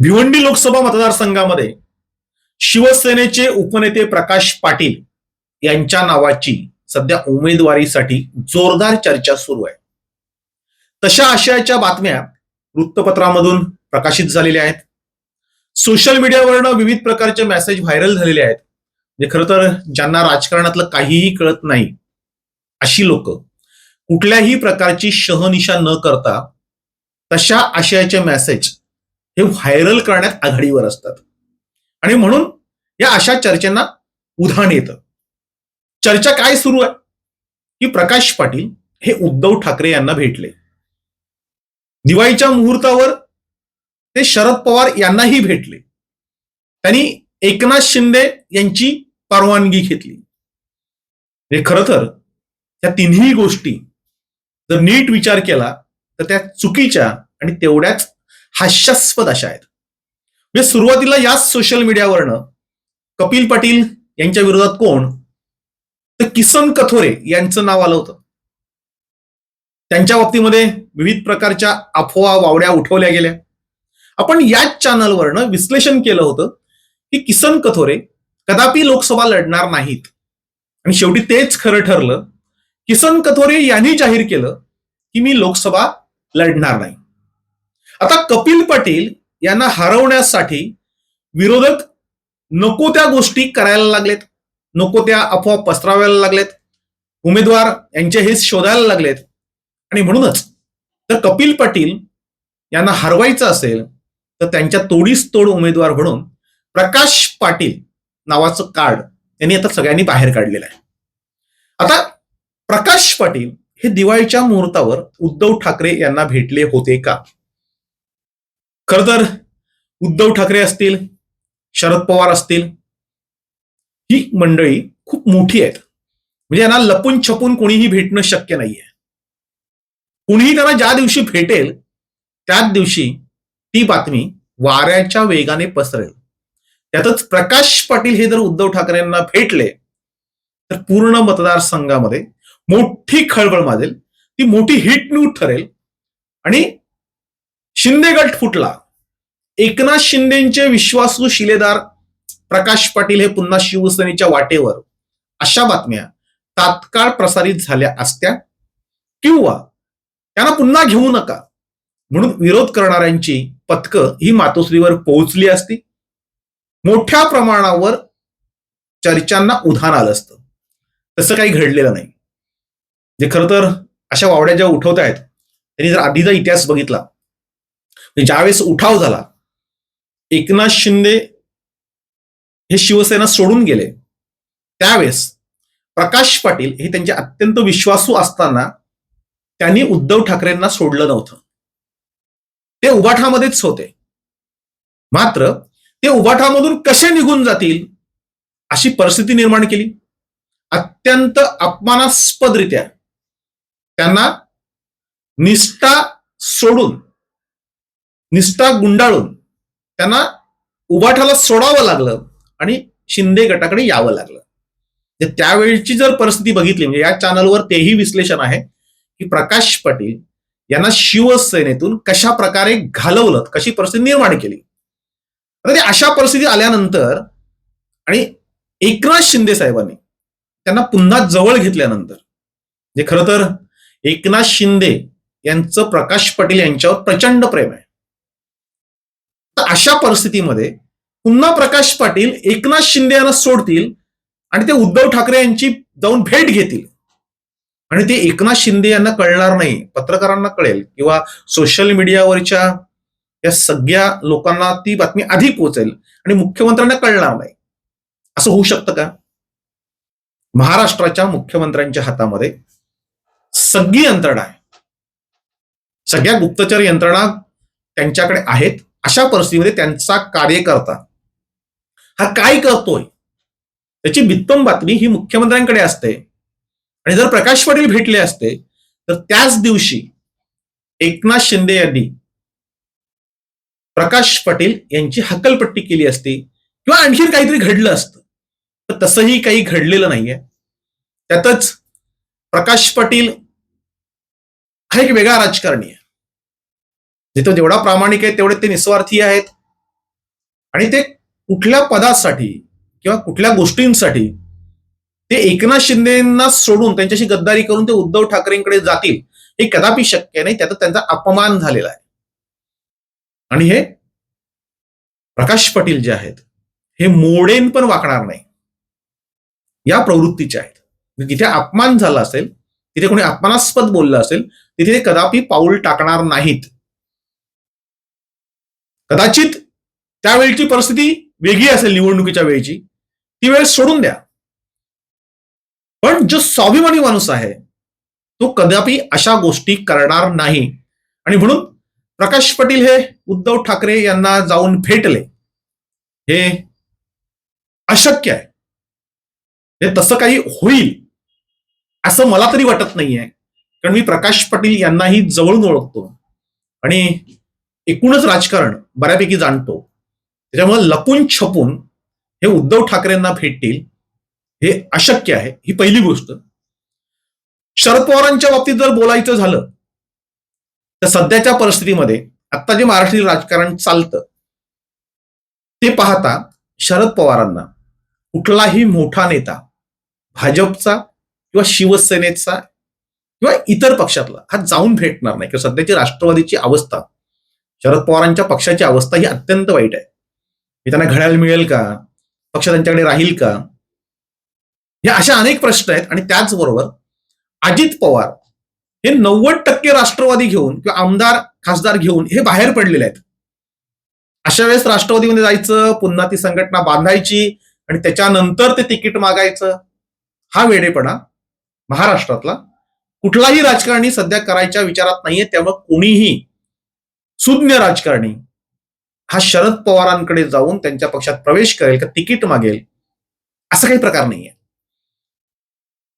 भिवंडी लोकसभा मतदारसंघामध्ये शिवसेनेचे उपनेते प्रकाश पाटील यांच्या नावाची सध्या उमेदवारीसाठी जोरदार चर्चा सुरू आहे. तशा आशयाच्या बातम्या वृत्तपत्रामधून प्रकाशित झालेल्या आहेत. सोशल मीडियावरनं विविध प्रकारचे मेसेज व्हायरल झालेले आहेत. म्हणजे खरं तर ज्यांना राजकारणातलं काहीही कळत नाही अशी लोक कुठल्याही प्रकारची शहनिशा न करता तशा आशयाचे मेसेज हे व्हायरल करण्यात आघाडीवर असतात. आणि म्हणून या अशा चर्चेंना उधाण येतं. चर्चा काय सुरू आहे? की प्रकाश पाटील हे उद्धव ठाकरे यांना भेटले. दिवाळीच्या मुहूर्तावर ते शरद पवार यांनाही भेटले. त्यांनी एकनाथ शिंदे यांची परवानगी घेतली. हे खरं तर त्या तिन्ही गोष्टी जर नीट विचार केला तर त्या चुकीच्या आणि तेवढ्याच हास्यास्पद अशा आहेत. म्हणजे सुरुवातीला याच सोशल मीडियावरनं कपिल पाटील यांच्या विरोधात कोण? तर किसन कथोरे यांचं नाव आलं होतं. त्यांच्या बाबतीमध्ये विविध प्रकारच्या अफवा वावड्या उठवल्या गेल्या. आपण याच चॅनलवरनं विश्लेषण केलं होतं की किसन कथोरे कदापि लोकसभा लढणार नाहीत. आणि शेवटी तेच खरं ठरलं. किसन कथोरे यांनी जाहीर केलं की मी लोकसभा लढणार नाही. आता कपिल पाटील यांना हरवण्यासाठी विरोधक नको त्या गोष्टी करायला लागलेत. नको त्या अफवा पसरावायला लागलेत. उमेदवार यांचे हे शोधायला लागलेत. आणि म्हणूनच जर कपिल पाटील यांना हरवायचं असेल तर त्यांच्या तोडीस तोड उमेदवार म्हणून प्रकाश पाटील नावाचं कार्ड त्यांनी आता सगळ्यांनी बाहेर काढलेलं आहे. आता प्रकाश पाटील हे दिवाळीच्या मुहूर्तावर उद्धव ठाकरे यांना भेटले होते का? खर तर उद्धव ठाकरे असतील शरद पवार असतील ही मंडळी खूप मोठी आहेत. म्हणजे यांना लपून छपून कोणीही भेटणं शक्य नाहीये. कुणीही त्यांना ज्या दिवशी भेटेल त्याच दिवशी ती बातमी वाऱ्याच्या वेगाने पसरेल. त्यातच प्रकाश पाटील हे जर उद्धव ठाकरेंना भेटले तर पूर्ण मतदारसंघामध्ये मोठी खळबळ माजेल ती मोठी हिट न्यूज ठरेल आणि शिंदे गट फुटला. एकनाथ शिंदेचे विश्वासू शिलेदार प्रकाश पाटील हे पुन्हा शिवसेनेच्या वाटेवर. अशा बातम्या तात्काळ प्रसारित झाल्या असत्या. किंवा त्यांना पुन्हा घेऊ नका. म्हणून विरोध करणाऱ्यांची पथकं ही मातोश्रीवर पोहोचली असती. मोठ्या प्रमाणावर चर्चांना उधाण आलं असतं. तसं काही घडलेलं नाही. जे खरं तर अशा वावड्या ज्या उठवत आहेत त्यांनी जर आधीचा इतिहास बघितला ज्यावेळेस उठाव झाला एकनाथ शिंदे हे शिवसेना सोडून गेले. त्यावेळेस प्रकाश पाटील हे त्यांचे अत्यंत विश्वासू असताना त्यांनी उद्धव ठाकरेंना सोडलं नव्हतं. ते उबाठामध्येच होते. मात्र ते उबाठामधून कसे निघून जातील अशी परिस्थिती निर्माण केली. अत्यंत अपमानास्पदरित्या त्यांना निष्ठा सोडून निष्ठा गुंडाळून त्यांना उबाठाला सोडावं लागलं आणि शिंदे गटाकडे यावं लागलं. त्यावेळीची त्यावेळची जर परिस्थिती बघितली म्हणजे या चॅनलवर तेही विश्लेषण आहे की प्रकाश पाटील यांना शिवसेनेतून कशा प्रकारे घालवलं कशी परिस्थिती निर्माण केली. आता ते अशा परिस्थिती आल्यानंतर आणि एकनाथ शिंदे साहेबांनी त्यांना पुन्हा जवळ घेतल्यानंतर जे खरं तर एकनाथ शिंदे यांचं प्रकाश पाटील यांच्यावर प्रचंड प्रेम आहे. तर अशा परिस्थितीमध्ये पुन्हा प्रकाश पाटील एकनाथ शिंदे यांना सोडतील आणि ते उद्धव ठाकरे यांची जाऊन भेट घेतील. आणि ते एकनाथ शिंदे यांना कळणार नाही पत्रकारांना कळेल किंवा सोशल मीडियावरच्या या सगळ्या लोकांना ती बातमी आधी पोहोचेल आणि मुख्यमंत्र्यांना कळणार नाही. असं होऊ शकतं का? महाराष्ट्राच्या मुख्यमंत्र्यांच्या हातामध्ये सगळी यंत्रणा आहे. सगळ्या गुप्तचर यंत्रणा त्यांच्याकडे आहेत. अशा परिस्थितीमध्ये त्यांचा कार्यकर्ता हा काय करतोय? त्याची बित्तम बातमी ही मुख्यमंत्र्यांकडे असते. आणि जर प्रकाश पाटील भेटले असते तर त्याच दिवशी एकनाथ शिंदे यांनी प्रकाश पाटील यांची हकलपट्टी केली असती. किंवा आणखीन काहीतरी घडलं असतं. तर तसंही काही घडलेलं नाहीये. त्यातच प्रकाश पाटील हा एक वेगळा राजकारणी आहे. जिथं जेवढा प्रामाणिक आहे तेवढे ते निस्वार्थी आहेत. आणि ते कुठल्या पदासाठी किंवा कुठल्या गोष्टींसाठी ते एकनाथ शिंदेना सोडून त्यांच्याशी गद्दारी करून ते उद्धव ठाकरेंकडे जातील हे कदापि शक्य नाही. त्याचा त्यांचा अपमान झालेला आहे. आणि हे प्रकाश पाटील जे आहेत हे मोडेन पण वाकणार नाही. या प्रवृत्तीचे आहेत. जिथे अपमान झाला असेल तिथे कोणी अपमानास्पद बोललं असेल तिथे ते कदापि पाऊल टाकणार नाहीत. कदाचित त्यावेळची परिस्थिती वेगळी असेल निवडणुकीच्या वेळची ती वेळ सोडून द्या. पण जो स्वाभिमानी माणूस आहे तो कदापि अशा गोष्टी करणार नाही. आणि म्हणून प्रकाश पाटील हे उद्धव ठाकरे यांना जाऊन भेटले हे अशक्य आहे. हे तसं काही होईल असं मला तरी वाटत नाहीये. कारण मी प्रकाश पाटील यांनाही जवळून ओळखतो. आणि एकूणच राजकारण बऱ्यापैकी जाणतो. त्याच्यामुळे लपून छपून हे उद्धव ठाकरेंना भेटतील हे अशक्य आहे ही पहिली गोष्ट. शरद पवारांच्या बाबतीत जर बोलायचं झालं तर सध्याच्या परिस्थितीमध्ये आता जे महाराष्ट्रीय राजकारण चालतं ते पाहता शरद पवारांना कुठलाही मोठा नेता भाजपचा किंवा शिवसेनेचा किंवा इतर पक्षातला हा जाऊन भेटणार नाही. किंवा सध्याची राष्ट्रवादीची अवस्था शरद पवारांच्या पक्षाची अवस्था ही अत्यंत वाईट आहे. हे त्यांना घड्याळ मिळेल का? पक्ष त्यांच्याकडे राहील का? या अशा अनेक प्रश्न आहेत आणि त्याचबरोबर अजित पवार हे नव्वद टक्के राष्ट्रवादी घेऊन किंवा आमदार खासदार घेऊन हे बाहेर पडलेले आहेत. अशा वेळेस राष्ट्रवादीमध्ये जायचं पुन्हा ती संघटना बांधायची आणि त्याच्यानंतर ते तिकीट मागायचं हा वेडेपणा महाराष्ट्रातला कुठलाही राजकारणी सध्या करायच्या विचारात नाहीये त्यामुळे कोणीही सुज्ञ राजकारणी हा शरद पवारांकडे जाऊन त्यांच्या पक्षात प्रवेश करेल का तिकीट मागेल असा काही प्रकार नाहीये.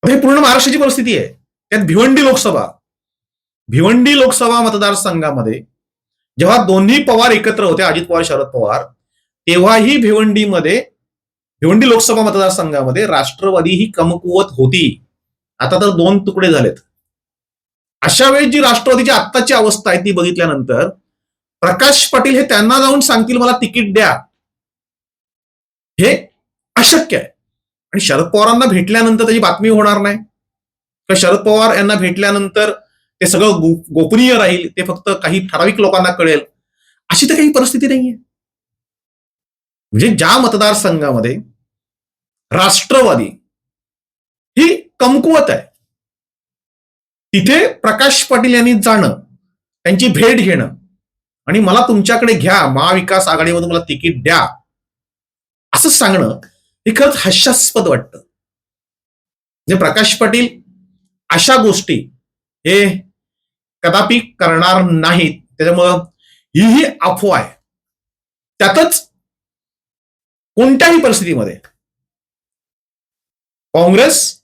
हे पूर्ण महाराष्ट्राची परिस्थिती आहे. त्यात भिवंडी लोकसभा भिवंडी लोकसभा मतदारसंघामध्ये जेव्हा दोन्ही पवार एकत्र होते अजित पवार शरद पवार तेव्हाही भिवंडीमध्ये भिवंडी लोकसभा मतदारसंघामध्ये राष्ट्रवादी ही कमकुवत होती. आता तर दोन तुकडे झालेत. अशा वेळी जी राष्ट्रवादीची आत्ताची अवस्था आहे ती बघितल्यानंतर प्रकाश पाटील हे त्यांना जाऊन सांगतील मला तिकीट द्या. हे अशक्य आहे. आणि शरद पवारांना भेटल्यानंतर त्याची बातमी होणार नाही. तर शरद पवार यांना भेटल्यानंतर ते सगळं गो- गोपनीय राहील ते फक्त काही ठराविक लोकांना कळेल. अशी तर काही परिस्थिती नाहीये. म्हणजे ज्या मतदारसंघामध्ये राष्ट्रवादी ही कमकुवत आहे तिथे प्रकाश पाटील यांनी जाणं त्यांची भेट घेणं आणि मला तुमच्याकडे घ्या महाविकास आघाडीमधून मला तिकीट द्या. असं सांगणं हे खरंच हास्यास्पद वाटतं. म्हणजे प्रकाश पाटील अशा गोष्टी हे कदापि करणार नाहीत. त्याच्यामुळं हीही अफवा आहे. त्यातच कोणत्याही परिस्थितीमध्ये काँग्रेस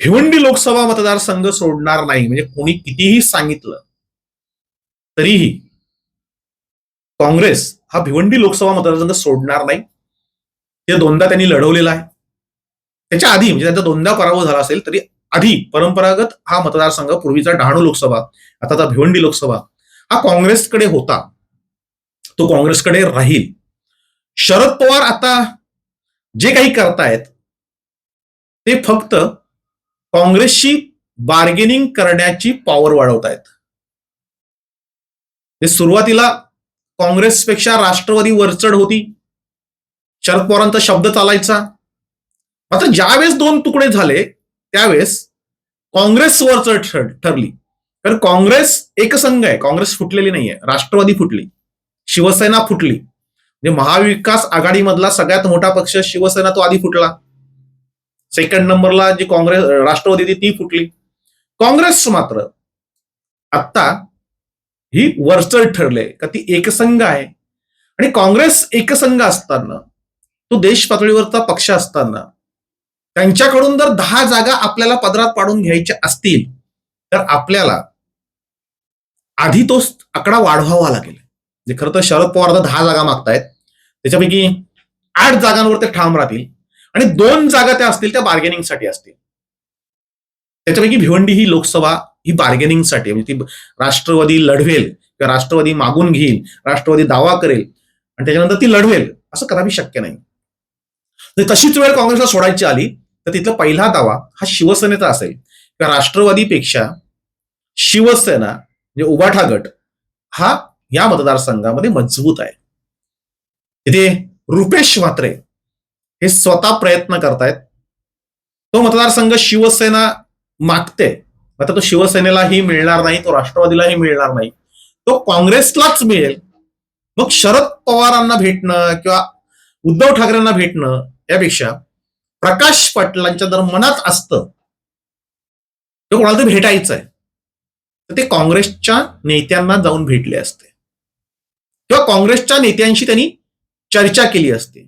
भिवंडी लोकसभा मतदारसंघ सोडणार नाही. म्हणजे कोणी कितीही सांगितलं तरीही काँग्रेस हा भिवंडी लोकसभा मतदारसंघ सोडणार नाही. ते दोनदा त्यांनी लढवलेला आहे. त्याच्या आधी म्हणजे त्यांचा दोनदा पराभव झाला असेल तरी आधी परंपरागत हा मतदारसंघ पूर्वीचा डहाणू लोकसभा आता भिवंडी लोकसभा हा काँग्रेसकडे होता. तो काँग्रेसकडे राहील. शरद पवार आता जे काही करतायत ते फक्त काँग्रेसशी बार्गेनिंग करण्याची पॉवर वाढवतायत. ते सुरुवातीला काँग्रेसपेक्षा राष्ट्रवादी वरचढ होती. शरद पवारांचा शब्द चालायचा. मात्र ज्यावेळेस दोन तुकडे झाले त्यावेळेस काँग्रेस वरचढ ठर- ठरली. कारण काँग्रेस एकसंघ आहे. काँग्रेस फुटलेली नाहीये. राष्ट्रवादी फुटली. शिवसेना फुटली. म्हणजे महाविकास आघाडीमधला सगळ्यात मोठा पक्ष शिवसेना तो आधी फुटला. सेकंड नंबरला जी काँग्रेस राष्ट्रवादी ती फुटली. काँग्रेस मात्र आत्ता ही वरचढ ठरले का ती एकसंघ आहे. आणि काँग्रेस एकसंघ असताना तो देश पातळीवरचा पक्ष असताना त्यांच्याकडून जर दहा जागा आपल्याला पदरात पाडून घ्यायच्या असतील तर आपल्याला आधी तो आकडा वाढवावा लागेल. जे खरं तर शरद पवार आता दहा जागा मागतायत त्याच्यापैकी आठ जागांवर ते ठाम राहतील आणि दोन जागा त्या असतील त्या बार्गेनिंगसाठी असतील. त्याच्यापैकी भिवंडी ही लोकसभा ही बार्गेनिंगसाठी म्हणजे ती राष्ट्रवादी लढवेल किंवा राष्ट्रवादी मागून घेईल राष्ट्रवादी दावा करेल आणि त्याच्यानंतर ती लढवेल असं कदापि शक्य नाही. जर तशीच वेळ काँग्रेसला सोडायची आली तर तिथला पहिला दावा हा शिवसेनेचा असेल. किंवा राष्ट्रवादीपेक्षा शिवसेना म्हणजे उबाठा गट हा या मतदारसंघामध्ये मजबूत आहे. तिथे रुपेश म्हात्रे हे स्वतः प्रयत्न करतायत. तो मतदारसंघ शिवसेना मागते. आता तो शिवसेनेलाही मिळणार नाही तो राष्ट्रवादीलाही मिळणार नाही. तो काँग्रेसलाच मिळेल. मग शरद पवारांना भेटणं किंवा उद्धव ठाकरेंना भेटणं यापेक्षा प्रकाश पाटलांच्या जर मनात असतं तर कोणाला तरी भेटायचं आहे तर ते काँग्रेसच्या नेत्यांना जाऊन भेटले असते. किंवा काँग्रेसच्या नेत्यांशी त्यांनी चर्चा केली असते.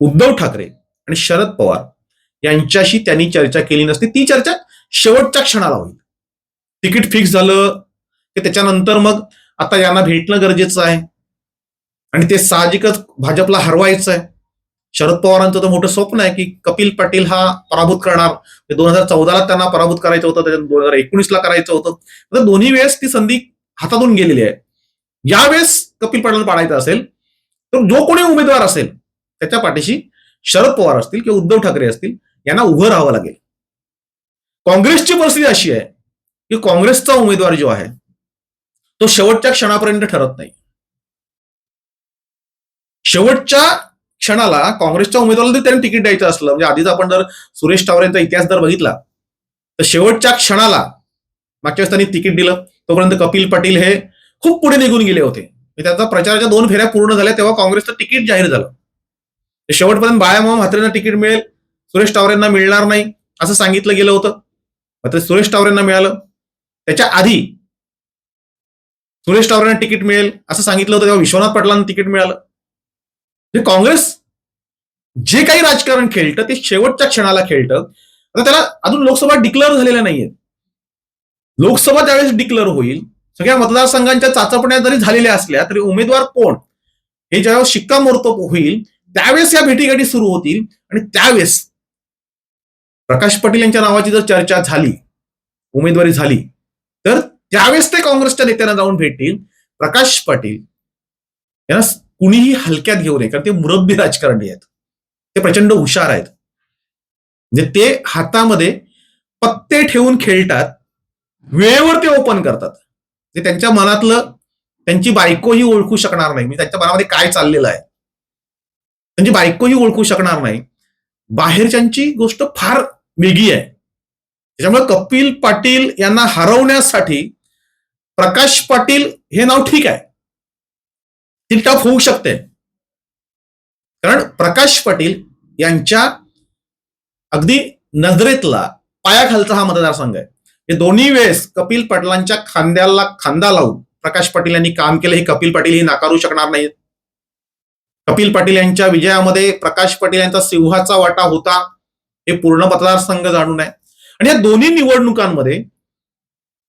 उद्धव ठाकरे आणि शरद पवार यांच्याशी त्यांनी चर्चा केली नसती. ती चर्चा शेवटच्या क्षणाला होईल. तिकीट फिक्स झालं की त्याच्यानंतर मग आता यांना भेटणं गरजेचं आहे. आणि ते साहजिकच भाजपला हरवायचं आहे शरद पवारांचं तर मोठं स्वप्न आहे की कपिल पाटील हा पराभूत करणार. म्हणजे दोन हजार चौदाला त्यांना पराभूत करायचं होतं त्याच्यात दोन हजार एकोणीसला करायचं होतं. तर दोन्ही वेळेस ती संधी हातातून गेलेली आहे. यावेळेस कपिल पाटील पाडायचं असेल तर जो कोणी उमेदवार असेल त्याच्या पाठीशी शरद पवार असतील किंवा उद्धव ठाकरे असतील यांना उभं राहावं लागेल. काँग्रेसची परिस्थिती अशी आहे की काँग्रेसचा उमेदवार जो आहे तो शेवटच्या क्षणापर्यंत ठरत नाही. शेवटच्या क्षणाला काँग्रेसच्या उमेदवाराला जर त्यांनी तिकीट द्यायचं असलं म्हणजे आधीच आपण जर सुरेश टावरेंचा इतिहास जर बघितला तर शेवटच्या क्षणाला मागच्या वेळेस त्यांनी तिकीट दिलं तोपर्यंत कपिल पाटील हे खूप पुढे निघून गेले होते. म्हणजे त्यांचा प्रचाराच्या दोन फेऱ्या पूर्ण झाल्या तेव्हा काँग्रेसचं तिकीट जाहीर झालं. शेवटपर्यंत बाळामाम म्हात्रेंना तिकीट मिळेल सुरेश टावरेंना मिळणार नाही असं सांगितलं गेलं होतं. मात्र सुरेश टावरेंना मिळालं. त्याच्या आधी सुरेश टावरेंना तिकीट मिळेल असं सांगितलं होतं तेव्हा विश्वनाथ पाटलांना तिकीट मिळालं. म्हणजे काँग्रेस जे काही राजकारण खेळतं ते शेवटच्या क्षणाला खेळतं. आता त्याला अजून लोकसभा डिक्लेअर झालेल्या नाहीयेत. लोकसभा त्यावेळेस डिक्लेअर होईल. सगळ्या मतदारसंघांच्या चाचपण्या जरी झालेल्या असल्या तरी उमेदवार कोण? हे ज्यावेळेस शिक्कामोर्तब होईल त्यावेळेस या भेटीगाठी सुरू होतील आणि त्यावेळेस प्रकाश पाटील यांच्या नावाची जर चर्चा झाली उमेदवारी झाली तर त्यावेळेस ते काँग्रेसच्या नेत्यांना जाऊन भेटतील. प्रकाश पाटील यांना कुणीही हलक्यात घेऊ नये कारण ते मुरब्बी राजकारणी आहेत. ते प्रचंड हुशार आहेत. म्हणजे ते हातामध्ये पत्ते ठेवून खेळतात वेळेवर ते ओपन करतात. ते त्यांच्या मनातलं त्यांची बायकोही ओळखू शकणार नाही. मी त्यांच्या मनामध्ये काय चाललेलं आहे? त्यांची बायकोही ओळखू शकणार नाही. बाहेरच्यांची गोष्ट फार वेगळी आहे. त्याच्यामुळे कपिल पाटील यांना हरवण्यासाठी प्रकाश पाटील हे नाव ठीक आहे. ती टफ होऊ शकते. कारण प्रकाश पाटील यांच्या अगदी नजरेतला पायाखालचा हा मतदारसंघ आहे. हे दोन्ही वेळेस कपिल पाटलांच्या खांद्याला खांदा लावून प्रकाश पाटील यांनी काम केलं हे कपिल पाटील हे नाकारू शकणार नाहीत. कपिल पाटील यांच्या विजयामध्ये प्रकाश पाटील यांचा सिंहाचा वाटा होता. हे पूर्ण मतदारसंघ जाणून आहे. आणि या दोन्ही निवडणुकांमध्ये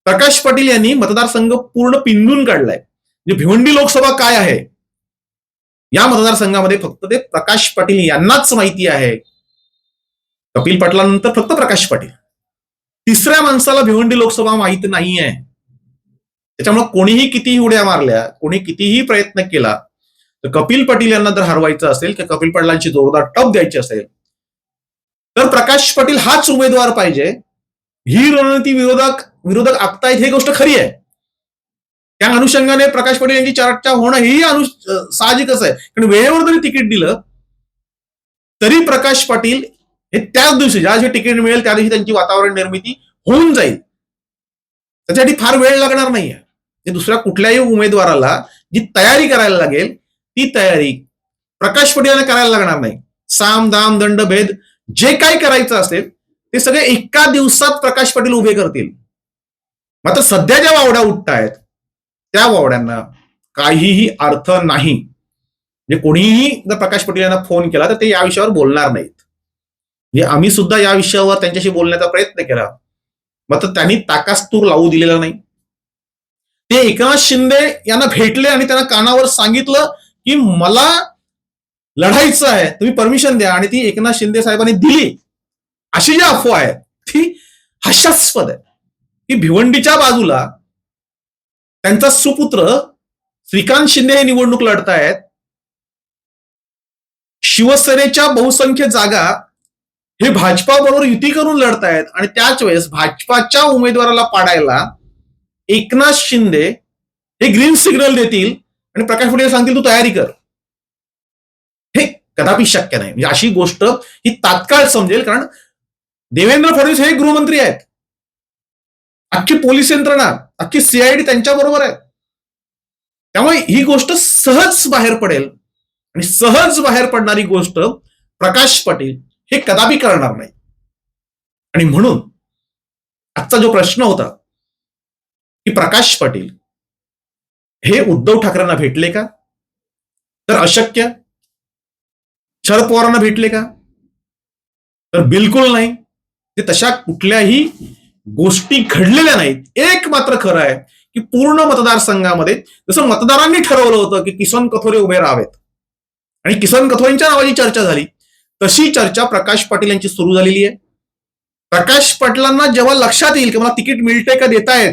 प्रकाश पाटील यांनी मतदारसंघ पूर्ण पिंजून काढलाय. म्हणजे भिवंडी लोकसभा काय आहे? या मतदारसंघामध्ये फक्त ते प्रकाश पाटील यांनाच माहिती आहे. कपिल पाटलांनंतर फक्त प्रकाश पाटील. तिसऱ्या माणसाला भिवंडी लोकसभा माहीत नाही आहे त्याच्यामुळे कोणीही कितीही उड्या मारल्या कोणी कितीही प्रयत्न केला तर कपिल पाटील यांना जर हरवायचं असेल किंवा कपिल पाटलांची जोरदार टप द्यायची असेल तर प्रकाश पाटील हाच उमेदवार पाहिजे. ही रणनीती विरोधक विरोधक आखतायत ही गोष्ट खरी आहे. त्या अनुषंगाने प्रकाश पाटील यांची चर्चा होणं ही अनु साहजिकच आहे. कारण वेळेवर जरी तिकीट दिलं तरी प्रकाश पाटील हे त्याच दिवशी ज्या दिवशी तिकीट मिळेल त्या दिवशी त्यांची वातावरण निर्मिती होऊन जाईल. त्याच्यासाठी फार वेळ लागणार नाहीये. दुसऱ्या कुठल्याही उमेदवाराला जी तयारी करायला लागेल ती तयारी प्रकाश पाटील यांना करायला लागणार नाही. साम दाम दंड भेद जे काही करायचं असेल ते सगळे एका दिवसात प्रकाश पाटील उभे करतील. मात्र सध्या ज्या वावड्या उठतायत त्या वावड्यांना काहीही अर्थ नाही. म्हणजे कोणीही जर प्रकाश पाटील यांना फोन केला तर ते या विषयावर बोलणार नाहीत. म्हणजे आम्ही सुद्धा या विषयावर त्यांच्याशी बोलण्याचा प्रयत्न केला. मात्र त्यांनी ताकास्तूर लावू दिलेला नाही. ते एकनाथ शिंदे यांना भेटले आणि त्यांना कानावर सांगितलं की मला लढायचं आहे. तुम्ही परमिशन द्या. आणि ती एकनाथ शिंदे साहेबांनी दिली. अशी जी अफवा आहे ती हास्यास्पद आहे. की भिवंडीच्या बाजूला त्यांचा सुपुत्र श्रीकांत शिंदे हे निवडणूक लढतायत. शिवसेनेच्या बहुसंख्य जागा हे भाजपा बरोबर युती करून लढतायत. आणि त्याच वेळेस भाजपाच्या उमेदवाराला पाडायला एकनाथ शिंदे हे ग्रीन सिग्नल देतील. आणि प्रकाश फुटे सांगतील तू तयारी कर. कदापि शक्य नाही. म्हणजे अशी गोष्ट ही तात्काळ समजेल कारण देवेंद्र फडणवीस हे गृहमंत्री आहेत. अख्खी पोलीस यंत्रणा अख्खी सीआयडी त्यांच्या बरोबर आहे. त्यामुळे ही गोष्ट सहज बाहेर पडेल आणि सहज बाहेर पडणारी गोष्ट प्रकाश पाटील हे कदापि करणार नाही. आणि म्हणून आजचा जो प्रश्न होता की प्रकाश पाटील हे उद्धव ठाकरेंना भेटले का? तर अशक्य. शरद पवारांना भेटले का? तर बिलकुल नाही. ते तशा कुठल्याही गोष्टी घडलेल्या नाहीत. एक मात्र खरं आहे की पूर्ण मतदारसंघामध्ये जसं मतदारांनी ठरवलं होतं की किसन कथोरे उभे राहावेत. आणि किसन कथोरेंच्या नावाची चर्चा झाली. तशी चर्चा प्रकाश पाटील यांची सुरू झालेली आहे. प्रकाश पाटलांना जेव्हा लक्षात येईल की मला तिकीट मिळते का देतायत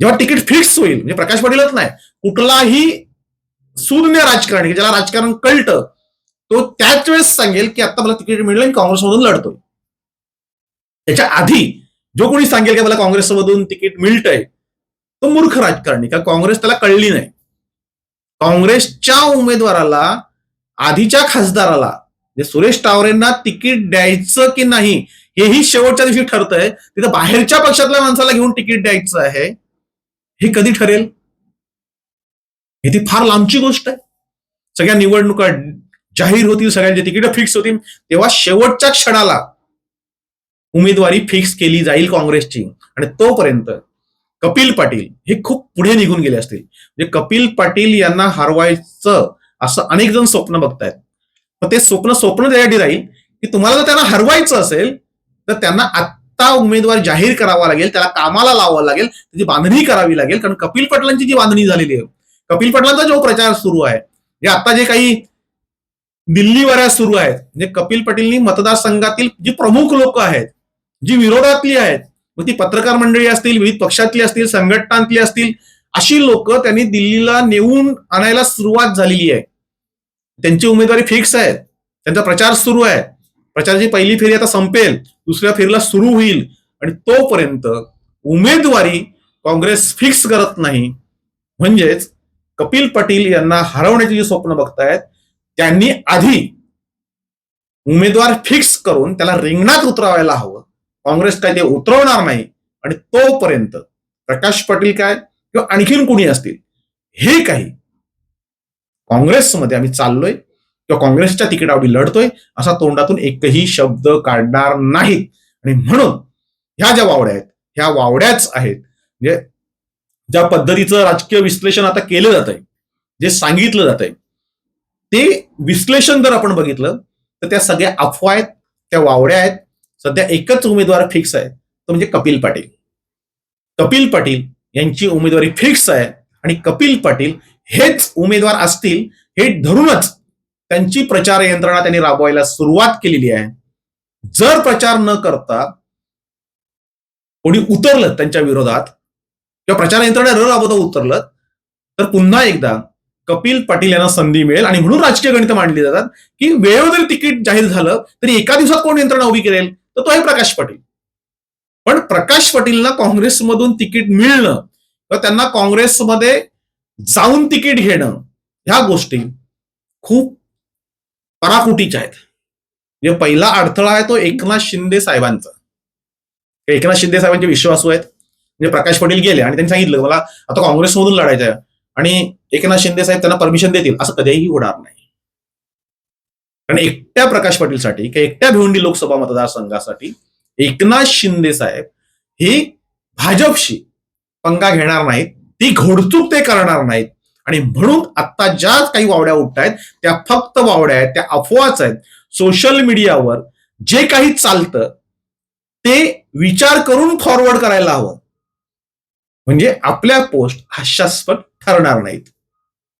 जेव्हा तिकीट फिक्स होईल म्हणजे प्रकाश पाटीलच नाही कुठलाही सुज्ञ राजकारणी ज्याला राजकारण कळतं तो त्याच वेळेस सांगेल की आता मला तिकीट मिळेल आणि काँग्रेसमधून लढतोय. त्याच्या आधी जो कोणी सांगेल की मला काँग्रेसमधून तिकीट मिळतंय तो मूर्ख राजकारणी का काँग्रेस त्याला कळली नाही. काँग्रेसच्या उमेदवाराला आधीच्या खासदाराला म्हणजे सुरेश टावरेंना तिकीट द्यायचं की नाही हेही शेवटच्या दिवशी ठरतंय. तिथं बाहेरच्या पक्षातल्या माणसाला घेऊन तिकीट द्यायचं आहे हे कधी ठरेल? ही ती फार लांबची गोष्ट आहे. सगळ्या निवडणुका जाहीर होतील सगळ्यांची तिकीट फिक्स होतील. तेव्हा शेवटच्या क्षणाला उमेदवारी फिक्स केली जाईल काँग्रेसची. आणि तोपर्यंत कपिल पाटील हे खूप पुढे निघून गेले असतील. म्हणजे कपिल पाटील यांना हरवायचं असं अनेक जण स्वप्न बघतायत. पण ते स्वप्न स्वप्न त्यासाठी राहील की तुम्हाला जर त्यांना हरवायचं असेल तर त्यांना आत्ता उमेदवार जाहीर करावा लागेल त्याला कामाला लावावं लागेल त्याची बांधणी करावी लागेल. कारण कपिल पाटलांची जी बांधणी झालेली आहे कपिल पाटलांचा जो प्रचार सुरू आहे जे आता जे काही दिल्लीवऱ्या सुरू आहेत. म्हणजे कपिल पाटीलनी मतदारसंघातील जी प्रमुख लोक आहेत जी विरोधातली आहेत मग ती पत्रकार मंडळी असतील विविध पक्षातली असतील संघटनांतली असतील अशी लोक त्यांनी दिल्लीला नेऊन आणायला सुरुवात झालेली आहे. त्यांची उमेदवारी फिक्स आहे त्यांचा प्रचार सुरू आहे. प्रचाराची पहिली फेरी आता संपेल दुसऱ्या फेरीला सुरू होईल. आणि तोपर्यंत उमेदवारी काँग्रेस फिक्स करत नाही. म्हणजेच कपिल पाटील यांना हरवण्याची जी स्वप्न बघतायत त्यांनी आधी उमेदवार फिक्स करून त्याला रिंगणात उतरवायला हवं. काँग्रेस काय ते उतरवणार नाही. आणि तोपर्यंत प्रकाश पाटील काय? किंवा आणखीन कुणी असतील? हे काही काँग्रेसमध्ये आम्ही चाललोय. किंवा काँग्रेसच्या तिकिटावरी लढतोय. असा तोंडातून एकही शब्द काढणार नाहीत. आणि म्हणून ह्या ज्या वावड्या आहेत ह्या वावड्याच आहेत. म्हणजे ज्या पद्धतीचं राजकीय विश्लेषण आता केलं जात आहे जे सांगितलं जात आहे ते विश्लेषण जर आपण बघितलं तर त्या सगळ्या अफवा आहेत त्या वावड्या आहेत. सध्या एकच उमेदवार फिक्स आहे तो म्हणजे कपिल पाटील. कपिल पाटील यांची उमेदवारी फिक्स आहे आणि कपिल पाटील हेच उमेदवार असतील हे धरूनच त्यांची प्रचार यंत्रणा त्यांनी राबवायला सुरुवात केलेली आहे. जर प्रचार न करता कोणी उतरलं त्यांच्या विरोधात किंवा प्रचार यंत्रणा न राबवता उतरलं तर पुन्हा एकदा कपिल पाटील यांना संधी मिळेल आणि म्हणून राजकीय गणित मांडली जातात की वेळेवर तिकीट जाहीर झालं तरी एका दिवसात कोण यंत्रणा उभी करेल? तर तो आहे प्रकाश पाटील. पण प्रकाश पाटीलना काँग्रेसमधून तिकीट मिळणं किंवा त्यांना काँग्रेसमध्ये जाऊन तिकीट घेणं ह्या गोष्टी खूप पराकुटीच्या आहेत. म्हणजे पहिला अडथळा आहे तो एकनाथ शिंदे साहेबांचा. एकनाथ शिंदे साहेबांचे विश्वासू आहेत. म्हणजे प्रकाश पाटील गेले आणि त्यांनी सांगितलं मला आता काँग्रेसमधून लढायचं आहे आणि एकनाथ शिंदे साहेब त्यांना परमिशन देतील असं कधीही होणार नाही. कारण एकट्या प्रकाश पाटीलसाठी किंवा एकट्या भिवंडी लोकसभा मतदारसंघासाठी एकनाथ शिंदे साहेब ही भाजपशी पंगा घेणार नाहीत ती घोडचूक ते करणार नाहीत. आणि म्हणून आता ज्या काही वावड्या उठत आहेत त्या फक्त वावड्या आहेत त्या अफवाच आहेत. सोशल मीडियावर जे काही चालतं ते विचार करून फॉरवर्ड करायला हवं. म्हणजे आपल्या पोस्ट हास्यास्पद ठरणार नाहीत